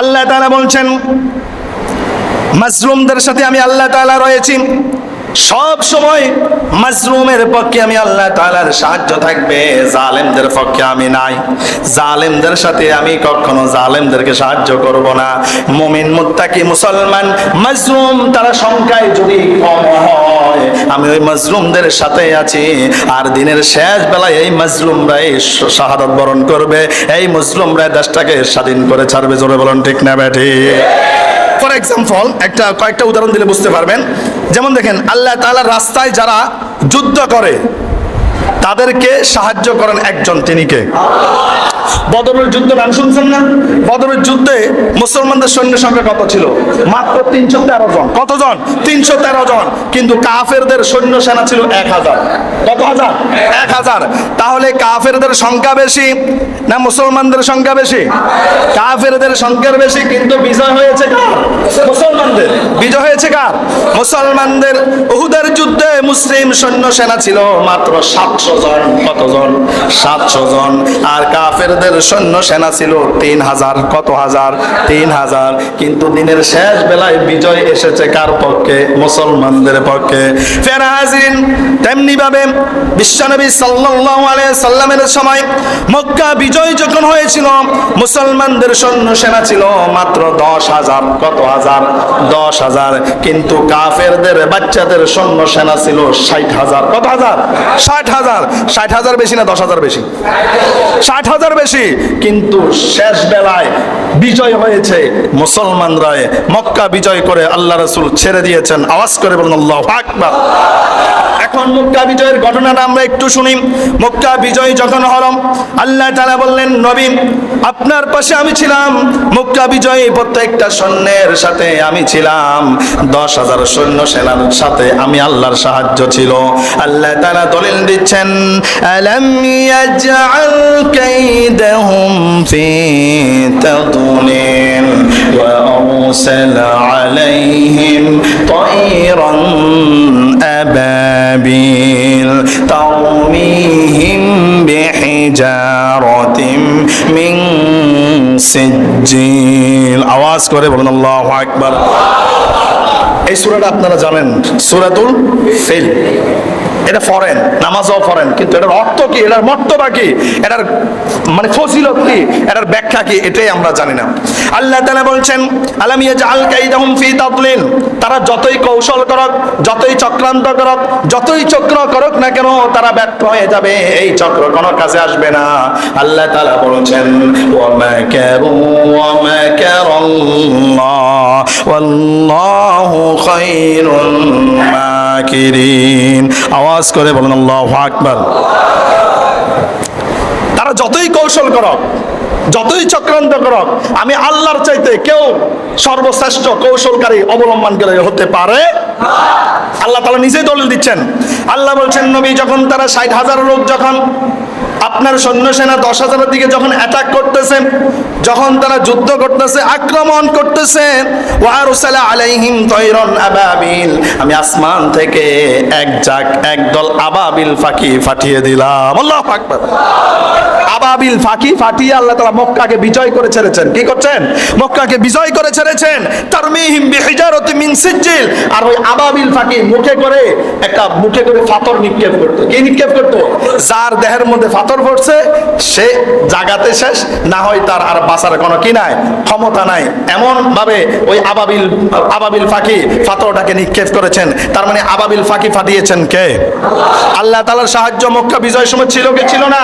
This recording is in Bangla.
আল্লাহ তালা বলছেন মাসরুমদের সাথে আমি আল্লাহ তালা রয়েছি। সব সময় মাজলুমের পক্ষে আমি আল্লাহ তাআলার সাহায্য থাকবে, জালেমদের পক্ষে আমি নাই। জালেমদের সাথে আমি কখনো জালেমদেরকে সাহায্য করব না। মুমিন, মুত্তাকি, মুসলমান, মাজলুম, তারা সংখ্যায় যদি কম হয়, আমি ওই মাজলুমদের সাথে আছি। আর দিনের শেষ বেলায় এই মাজলুমরাই শাহাদাত বরণ করবে, এই মুসলিমরা দেশটাকে স্বাধীন করে ছাড়বে। জোরে বলুন, ঠিক না ব্যাঠি ফর এক্সাম্পল, একটা কয়েকটা উদাহরণ দিলে বুঝতে পারবেন। যেমন দেখেন, আল্লাহ তালা রাস্তায় যারা যুদ্ধ করে তাদেরকে সাহায্য করেন একজন তিনি কে বদরের যুদ্ধ নাম শুনছেন না? বদরের যুদ্ধে মুসলমানদের সৈন্য সংখ্যা কত ছিল? মাত্র তিনশো তেরো জন। কতজন? তিনশো তেরো জন। কিন্তু কাফেরদের সৈন্য সেনা ছিল এক হাজার। কত হাজার? এক হাজার। তাহলে কাফেরদের সংখ্যা বেশি না মুসলমানদের সংখ্যা বেশি? কাফেরদের সংখ্যার বেশি কিন্তু বিজয় হয়েছে মুসলমানদের। বিজয় হয়েছে কার? মুসলমানদের উহুদের যুদ্ধে মুসলিম সৈন্য সেনা ছিল মাত্র সাতশো জন। কতজন সাতশো জন। আর কাফেরদের সৈন্য সেনা ছিল তিন হাজার। কত হাজার? তিন হাজার। কিন্তু দিনের শেষ বেলায় বিজয় এসেছে কার পক্ষে? মুসলমানদের পক্ষে। ফের হাজিরিন, তেমনি ভাবে বিশ্বনবী সাল্লাল্লাহু আলাইহি সাল্লামের সময় মক্কা বিজয় যখন হয়েছিল, মুসলমানদের সৈন্য সেনা ছিল মাত্র দশ হাজার। কত হাজার? দশ হাজার, কিন্তু কাফেরদের, বাচ্চাদের সৈন্য সেনা ছিল ষাট হাজার। কত হাজার? ষাট হাজার। ষাট হাজার বেশি না দশ হাজার বেশি? ষাট হাজার বেশি। কিন্তু শেষ বেলায় বিজয় হয়েছে মুসলমানরা। মক্কা বিজয় করে আল্লাহ রসুল ছেড়ে দিয়েছেন। আওয়াজ করে বলুন, আল্লাহ আকবার। এখন মুক্কা বিজয়ের ঘটনাটা আমরা একটু শুনি। মুক্কা বিজয় যখন হরম, আল্লাহ তালা বললেন, নবী, আপনার পাশে আমি ছিলাম। মুক্কা বিজয়ী প্রত্যেকটা সৈন্যের সাথে আমি ছিলাম। দশ হাজার সৈন্য সেনার সাথে আমি আল্লাহর সাহায্য ছিল। আল্লাহ তারা দলিল দিচ্ছেন, আলম ইয়াজআল কাইদাহুম ফি তাদলিল ওয়া আরসাল আলাইহিম আবা أبابيل ترميهم بحجارة من سجيل আওয়াজ করে বলুন আল্লাহু আকবার এই সূরাটা আপনারা জানেন সূরাতুল ফিল এটা ফরেন নামাজও ফরেন কিন্তু এটার অর্থ কি, এটার মর্তবা কি, এটার মানে ফজিলত কি, এটার ব্যাখ্যা কি, এটাই আমরা জানি না। আল্লাহ তাআলা বলছেন, আলাম ইয়াজআল কাইদাহুম ফি তাদলিল তারা যতই কৌশল করক, যতই চক্রান্ত করক, যতই চক্র করক না কেন, তারা ব্যর্থ হয়ে যাবে, এই চক্র কোনো কাছে আসবে না। আল্লাহ তাআলা বলছেন ওয়া মাকারু মাকিরিন আওয়াজ করে বলেন, আল্লাহু আকবার। তারা যতই কৌশল করক, যতই চক্রান্ত করক, আমি আল্লাহর চাইতে কেউ সর্বশ্রেষ্ঠ কৌশলকারী অবলম্বন করে হতে পারে আল্লাহ তালা নিজেই দলিল দিচ্ছেন। আল্লাহ বলছেন, নবী, যখন তারা ষাট হাজার লোক যখন আপনার সৈন্য সেনা দশ হাজারের দিকে যখন অ্যাটাক করতেছে, যখন তারা যুদ্ধ করতেছে, আক্রমণ করতেছে, ওয়ারুসালা আলাইহিম তৈরন আমি আসমান থেকে এক জাক একদল আবাবিল ফাঁকি ফাটিয়ে দিলাম। আল্লাহ আকবার। আবাবিল ফাঁকি ফাটিয়ে আল্লাহ তাআলা মক্কাকে বিজয় করে ছেড়েছেন। কি করছেন? মক্কাকে বিজয় করে ছেড়েছেন। তারমিহিম বিহিজারতি মিন আর ওই আবাবিল ফাঁকি মুখে করে একটা মুখে করে পাথর নিক্ষেপ করতো। কি নিক্ষেপ করতো? যার দেহের মধ্যে পাথর পড়ছে, সে জাগাতে শেষ। না হয় তার আর বাঁচার কোনো কি নাই, ক্ষমতা নাই। এমন ভাবে ওই আবাবিল আবাবিল ফাঁকি পাথরটাকে নিক্ষেপ করেছেন। তার মানে আবাবিল ফাঁকি ফাটিয়েছেন কে? আল্লাহ তালার সাহায্য মক্কা বিজয় সময় ছিল কি ছিল না?